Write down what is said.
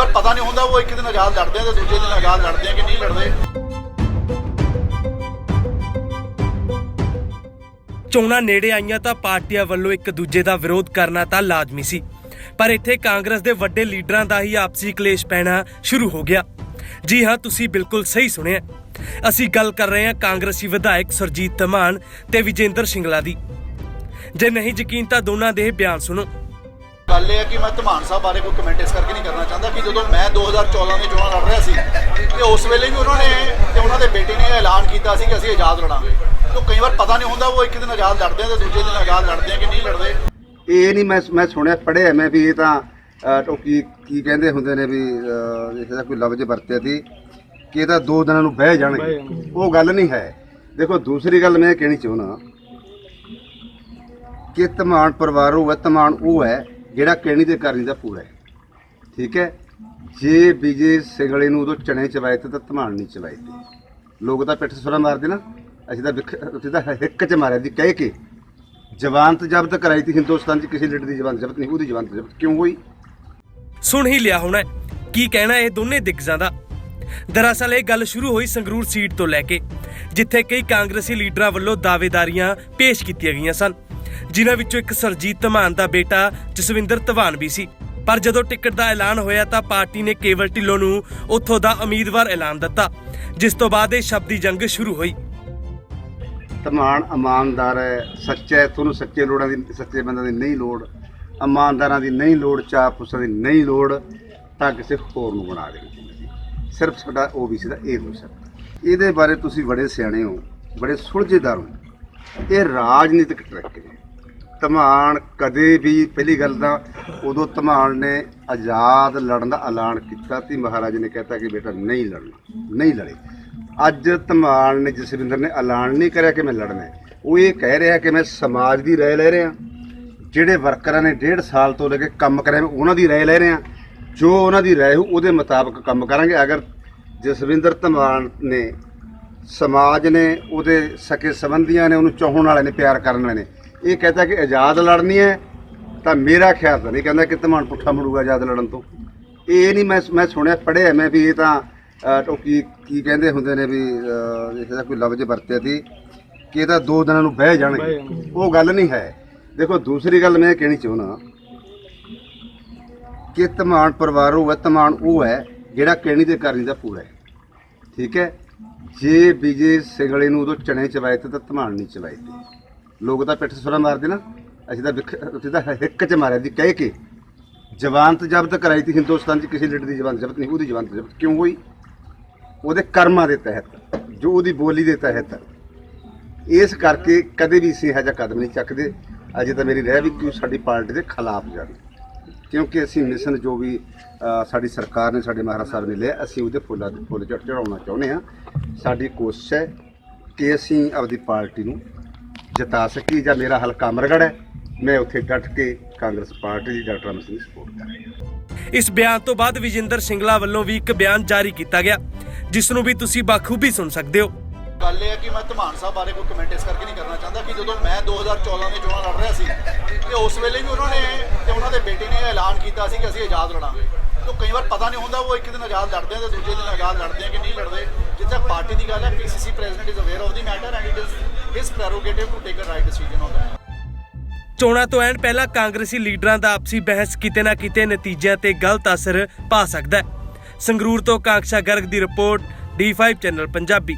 ਵਾਰ ਪਤਾ ਨਹੀਂ ਹੁੰਦਾ, ਉਹ ਇੱਕ ਦਿਨ ਆਜ਼ਾਦ ਲੜਦੇ ਆ ਤੇ ਦੂਜੇ ਦਿਨ ਆਜ਼ਾਦ ਲੜਦੇ ਆ ਕਿ ਨਹੀਂ ਲੜਦੇ। ਚੋਣਾਂ ਨੇੜੇ ਆਈਆਂ ਤਾਂ ਪਾਰਟੀਆਂ ਵੱਲੋਂ ਇੱਕ ਦੂਜੇ ਦਾ ਵਿਰੋਧ ਕਰਨਾ ਤਾਂ ਲਾਜ਼ਮੀ ਸੀ। ਪਰ ਇੱਥੇ ਕਾਂਗਰਸ ਦੇ ਵੱਡੇ ਲੀਡਰਾਂ ਦਾ ਹੀ ਆਪਸੀ ਕਲੇਸ਼ ਪੈਣਾ ਸ਼ੁਰੂ ਹੋ ਗਿਆ। ਜੀ ਹਾਂ, ਤੁਸੀਂ ਬਿਲਕੁਲ ਸਹੀ ਸੁਣਿਆ। ਅਸੀਂ ਗੱਲ ਕਰ ਰਹੇ ਹਾਂ ਕਾਂਗਰਸੀ ਵਿਧਾਇਕ ਸੁਰਜੀਤ ਧਮਾਨ ਤੇ ਵਿਜੇਂਦਰ ਸਿੰਗਲਾ ਦੀ। ਜੇ ਨਹੀਂ ਯਕੀਨ ਤਾਂ ਦੋਨਾਂ ਦੇ ਬਿਆਨ ਸੁਣੋ। ਗੱਲ ਇਹ ਹੈ ਕਿ ਮੈਂ ਧਮਾਨ ਸਾਹਿਬ ਬਾਰੇ ਕੋਈ ਕਮੈਂਟ ਇਸ ਕਰਕੇ ਨਹੀਂ ਕਰਨਾ ਚਾਹੁੰਦਾ ਕਿ ਜਦੋਂ ਮੈਂ 2014 ਦੇ ਚੋਣਾਂ ਲੜ ਰਿਹਾ ਸੀ ਤੇ ਉਸ ਵੇਲੇ ਵੀ ਉਹਨਾਂ ਨੇ ਤੇ ਉਹਨਾਂ ਦੇ ਬੇਟੇ ਨੇ ਐਲਾਨ ਕੀਤਾ ਸੀ ਕਿ ਅਸੀਂ ਆਜ਼ਾਦ ਲੜਾਂਗੇ। ਤਾਂ ਕਈ ਵਾਰ ਪਤਾ ਨਹੀਂ ਹੁੰਦਾ ਉਹ ਇੱਕ ਦਿਨ ਆਜ਼ਾਦ ਲੜਦੇ ਆ ਤੇ ਦੂਜੇ ਦਿਨ ਆਜ਼ਾਦ ਲੜਦੇ ਆ ਕਿ ਨਹੀਂ ਲੜਦੇ। ਇਹ ਨਹੀਂ ਮੈਂ ਮੈਂ ਸੁਣਿਆ ਪੜਿਆ ਮੈਂ ਵੀ ਇਹ ਤਾਂ ਉਹ ਕੀ ਕੀ ਕਹਿੰਦੇ ਹੁੰਦੇ ਨੇ ਵੀ ਦਾ ਕੋਈ ਲਫ਼ਜ਼ ਵਰਤਿਆ ਸੀ ਕਿ ਇਹ ਤਾਂ ਦੋ ਦਿਨਾਂ ਨੂੰ ਬਹਿ ਜਾਣਗੇ। ਉਹ ਗੱਲ ਨਹੀਂ ਹੈ। ਦੇਖੋ ਦੂਸਰੀ ਗੱਲ ਮੈਂ ਕਹਿਣੀ ਚਾਹੁੰਦਾ ਕਿ ਧਮਾਨ ਪਰਿਵਾਰ ਉਹ ਹੈ ਧਮਾਨ ਉਹ ਹੈ ਜਿਹੜਾ ਕਹਿਣੀ ਤੇ ਕਰਨੀ ਦਾ ਪੂਰਾ ਹੈ। ਠੀਕ ਹੈ? ਜੇ ਵਿਜੇ ਸਿੰਗਲੇ ਨੂੰ ਉਦੋਂ ਚਣੇ ਚਵਾਏ ਤੇ ਤਾਂ ਧਮਾਨ ਨਹੀਂ ਚਵਾਏ ਤੇ। ਲੋਕ ਤਾਂ ਪਿੱਠ ਸੁਰਾ ਮਾਰਦੇ ਨਾ। ਅਸੀਂ ਤਾਂ ਅਸੀਂ ਤਾਂ ਹਿੱਕ ਚ ਮਾਰਿਆ ਦੀ ਕਹਿ ਕੇ ਜਵਾਨਤ ਜ਼ਬਤ ਕਰਾਈ ਤੀ ਹਿੰਦੁਸਤਾਨ 'ਚ ਕਿਸੇ ਲੀਡਰ ਦੀ ਜਵਾਨਤ ਜ਼ਬਤ ਨਹੀਂ, ਉਹਦੀ ਜਵਾਨਤ ਜ਼ਬਤ ਕਿਉਂ ਹੋਈ? ਸੁਣ ਹੀ ਲਿਆ ਹੋਣਾ ਕੀ ਕਹਿਣਾ ਇਹ ਦੋਨੇ ਦਿਗਜ਼ਾਂ ਦਾ? ਦਰਅਸਲ ਇਹ ਗੱਲ ਸ਼ੁਰੂ ਹੋਈ ਸੰਗਰੂਰ ਸੀਟ ਤੋਂ ਲੈ ਕੇ, ਜਿੱਥੇ ਕਈ ਕਾਂਗਰਸੀ ਲੀਡਰਾਂ ਵੱਲੋਂ ਦਾਅਵੇਦਾਰੀਆਂ ਪੇਸ਼ ਕੀਤੀਆਂ ਗਈਆਂ ਸਨ। ਜਿਨ੍ਹਾਂ ਵਿੱਚੋਂ ਇੱਕ ਸਰਜੀਤ ਧਮਾਨ ਦਾ ਬੇਟਾ ਜਸਵਿੰਦਰ ਧਵਾਨ ਵੀ ਸੀ। ਪਰ ਜਦੋਂ ਟਿਕਟ ਦਾ ਐਲਾਨ ਹੋਇਆ ਤਾਂ ਪਾਰਟੀ ਨੇ ਕੇਵਲ ਢਿੱਲੋਂ ਨੂੰ ਉੱਥੋਂ ਦਾ ਉਮੀਦਵਾਰ ਐਲਾਨ ਦਿੱਤਾ, ਜਿਸ ਤੋਂ ਬਾਅਦ ਇਹ ਸ਼ਬਦੀ ਜੰਗ ਸ਼ੁਰੂ ਹੋਈ। ਧਮਾਨ ਇਮਾਨਦਾਰ ਹੈ, ਸੱਚਾ ਹੈ, ਤੁਹਾਨੂੰ ਸੱਚੇ ਲੋੜਾਂ ਦੀ, ਸੱਚੇ ਬੰਦਿਆਂ ਦੀ ਨਹੀਂ ਲੋੜ, ਇਮਾਨਦਾਰਾਂ ਦੀ ਨਹੀਂ ਲੋੜ, ਚਾਹ ਪੁੱਛਾਂ ਦੀ ਨਹੀਂ ਲੋੜ, ਤਾਂ ਕਿਸੇ ਹੋਰ ਨੂੰ ਬਣਾ ਦੇਣੀ ਸਿਰਫ ਸਾਡਾ ਓਬੀਸੀ ਦਾ ਇਹ ਹੋ ਸਕਦਾ ਇਹਦੇ ਬਾਰੇ ਤੁਸੀਂ ਬੜੇ ਸਿਆਣੇ ਹੋ, ਬੜੇ ਸੁਲਝੇਦਾਰ ਹੋ। ਇਹ ਰਾਜਨੀਤਿਕ ਟਰੈਕ ਹੈ। ਧਮਾਨ ਕਦੇ ਵੀ ਪਹਿਲੀ ਗੱਲ ਤਾਂ ਉਦੋਂ ਧਮਾਨ ਨੇ ਆਜ਼ਾਦ ਲੜਨ ਦਾ ਐਲਾਨ ਕੀਤਾ ਸੀ। ਮਹਾਰਾਜ ਨੇ ਕਹਿਤਾ ਕਿ ਬੇਟਾ ਨਹੀਂ ਲੜਨਾ, ਨਹੀਂ ਲੜੇ। ਅੱਜ ਧਮਾਨ ਨੇ ਜਸਵਿੰਦਰ ਨੇ ਐਲਾਨ ਨਹੀਂ ਕਰਿਆ ਕਿ ਮੈਂ ਲੜਨਾ ਉਹ ਇਹ ਕਹਿ ਰਿਹਾ ਕਿ ਮੈਂ ਸਮਾਜ ਦੀ ਰਾਏ ਲੈ ਰਿਹਾ। ਜਿਹੜੇ ਵਰਕਰਾਂ ਨੇ ਡੇਢ ਸਾਲ ਤੋਂ ਲੈ ਕੇ ਕੰਮ ਕਰਿਆ, ਮੈਂ ਉਹਨਾਂ ਦੀ ਰਾਏ ਲੈ ਰਿਹਾ। ਜੋ ਉਹਨਾਂ ਦੀ ਰਾਏ ਹੋ ਉਹਦੇ ਮੁਤਾਬਕ ਕੰਮ ਕਰਾਂਗੇ। ਅਗਰ ਜਸਵਿੰਦਰ ਧਮਾਨ ਨੇ, ਸਮਾਜ ਨੇ, ਉਹਦੇ ਸਕੇ ਸੰਬੰਧੀਆਂ ਨੇ, ਉਹਨੂੰ ਚਾਹਣ ਵਾਲੇ ਨੇ, ਪਿਆਰ ਕਰਨ ਵਾਲੇ ਨੇ ਇਹ ਕਹਿੰਦਾ ਕਿ ਆਜ਼ਾਦ ਲੜਨੀ ਹੈ ਤਾਂ ਮੇਰਾ ਖਿਆਲ ਤਾਂ ਨਹੀਂ ਕਹਿੰਦਾ ਕਿ ਧਮਾਨ ਪੁੱਠਾ ਮੁੜੂਗਾ ਆਜ਼ਾਦ ਲੜਨ ਤੋਂ। ਇਹ ਨਹੀਂ ਮੈਂ ਮੈਂ ਸੁਣਿਆ ਪੜਿਆ ਮੈਂ ਵੀ ਇਹ ਤਾਂ ਉਹ ਕੀ ਕੀ ਕਹਿੰਦੇ ਹੁੰਦੇ ਨੇ ਵੀ ਅਹ, ਇਸ ਦਾ ਕੋਈ ਲਫ਼ਜ਼ ਵਰਤਿਆ ਸੀ ਕਿ ਇਹ ਤਾਂ ਦੋ ਦਿਨਾਂ ਨੂੰ ਬਹਿ ਜਾਣਗੇ। ਉਹ ਗੱਲ ਨਹੀਂ ਹੈ। ਦੇਖੋ ਦੂਸਰੀ ਗੱਲ ਮੈਂ ਕਹਿਣੀ ਚਾਹੁੰਦਾ ਕਿ ਧਮਾਨ ਪਰਿਵਾਰ ਉਹ ਹੈ ਧਮਾਨ ਉਹ ਹੈ ਜਿਹੜਾ ਕਹਿਣੀ ਤੇ ਕਰਨੀ ਦਾ ਪੂਰਾ ਹੈ। ਠੀਕ ਹੈ? ਜੇ ਵਿਜੇ ਸਿੰਗਲੇ ਨੂੰ ਉਦੋਂ ਚਣੇ ਚਵਾਏ ਤੇ ਤਾਂ ਧਮਾਨ ਨਹੀਂ ਚਵਾਏ ਤੇ ਲੋਕ ਤਾਂ ਪਿੱਠ ਸੁਰਾ ਮਾਰਦੇ ਨਾ। ਅਸੀਂ ਤਾਂ ਵਿਖ- ਅਸੀਂ ਤਾਂ ਹਿੱਕ ਚ ਮਾਰਿਆ ਦੀ ਕਹਿ ਕੇ। ਜਵਾਨਤ ਜ਼ਬਤ ਕਰਾਈ ਤੀ ਹਿੰਦੁਸਤਾਨ 'ਚ ਕਿਸੇ ਲੀਡਰ ਦੀ ਜਬਾਨ ਜ਼ਬਤ ਨਹੀਂ ਉਹਦੀ ਜਵਾਨਤ ਜ਼ਬਤ ਕਿਉਂ ਹੋਈ? ਉਹਦੇ ਕਰਮਾਂ ਦੇ ਤਹਿਤ ਜੋ ਉਹਦੀ ਬੋਲੀ ਦੇ ਤਹਿਤ। ਇਸ ਕਰਕੇ ਕਦੇ ਵੀ ਅਸੀਂ ਇਹੋ ਜਿਹਾ ਕਦਮ ਨਹੀਂ ਚੱਕਦੇ। ਅਜੇ ਤਾਂ ਮੇਰੀ ਰਹਿ ਵੀ ਕਿ ਉਹ ਸਾਡੀ ਪਾਰਟੀ ਦੇ ਖਿਲਾਫ ਜਾਣ ਕਿਉਂਕਿ ਅਸੀਂ ਮਿਸ਼ਨ ਜੋ ਵੀ ਅ, ਸਾਡੀ ਸਰਕਾਰ ਨੇ ਸਾਡੇ ਮਹਾਰਾਜ ਸਾਹਿਬ ਨੇ ਲਿਆ ਅਸੀਂ ਉਹਦੇ ਫੁੱਲਾਂ ਦੇ ਫੁੱਲ ਚੜ ਚੜਾਉਣਾ ਚਾਹੁੰਦੇ ਹਾਂ। ਸਾਡੀ ਕੋਸ਼ਿਸ਼ ਹੈ ਕਿ ਅਸੀਂ ਆਪਦੀ ਪਾਰਟੀ ਨੂੰ ਜਿਤਾ ਸਕੀਏ ਜਾਂ ਮੇਰਾ ਹਲਕਾ ਅਮਰਗੜ੍ਹ ਹੈ ਮੈਂ ਉੱਥੇ ਡਟ ਕੇ ਕਾਂਗਰਸ ਪਾਰਟੀ ਦੀ ਡਾਕਟਰ ਅਮਰ ਸਿੰਘ ਸਪੋਰਟ ਕਰਾਂਗਾ ਇਸ ਬਿਆਨ ਤੋਂ ਬਾਅਦ ਵਿਜੇਂਦਰ ਸਿੰਗਲਾ ਵੱਲੋਂ ਵੀ ਇੱਕ ਬਿਆਨ ਜਾਰੀ ਕੀਤਾ ਗਿਆ ਜਿਸ ਨੂੰ ਵੀ ਤੁਸੀਂ ਬਾਖੂਬੀ ਸੁਣ ਸਕਦੇ ਹੋ। ਗੱਲ ਇਹ ਹੈ ਕਿ ਮੈਂ ਧਮਾਨ ਸਾਹਿਬ ਬਾਰੇ ਕੋਈ ਕਮੈਂਟ ਇਸ ਕਰਕੇ ਨਹੀਂ ਕਰਨਾ ਚਾਹੁੰਦਾ ਕਿ ਜਦੋਂ ਮੈਂ 2014 ਦੇ ਚੋਣਾਂ ਲੜ ਰਿਹਾ ਸੀ ਤੇ ਉਸ ਵੇਲੇ ਵੀ ਉਹਨਾਂ ਨੇ ਤੇ ਉਹਨਾਂ ਦੇ ਬੇਟੇ ਨੇ ਐਲਾਨ ਕੀਤਾ ਸੀ ਕਿ ਅਸੀਂ ਆਜ਼ਾਦ ਲੜਾਂਗੇ। ਤਾਂ ਕਈ ਵਾਰ ਪਤਾ ਨਹੀਂ ਹੁੰਦਾ ਉਹ ਇੱਕ ਦਿਨ ਆਜ਼ਾਦ ਲੜਦੇ ਆ ਤੇ ਦੂਜੇ ਦਿਨ ਆਜ਼ਾਦ ਲੜਦੇ ਆ ਕਿ ਨਹੀਂ ਲੜਦੇ। ਜਿੱਥੇ ਪਾਰਟੀ ਦੀ ਗੱਲ ਹੈ PCC president is aware of the matter and it is his prerogative to take a right decision on that ਚੋਣਾਂ ਤੋਂ ਐਨ ਪਹਿਲਾਂ ਕਾਂਗਰਸੀ ਲੀਡਰਾਂ ਦਾ ਆਪਸੀ ਬਹਿਸ ਕਿਤੇ ਨਾ ਕਿਤੇ ਨਤੀਜਿਆਂ ਤੇ ਗਲਤ ਅਸਰ ਪਾ ਸਕਦਾ ਹੈ। ਸੰਗਰੂਰ ਤੋਂ ਕਾਂਕਸ਼ਾ ਗਰਗ ਦੀ ਰਿਪੋਰਟ D5 ਚੈਨਲ ਪੰਜਾਬੀ।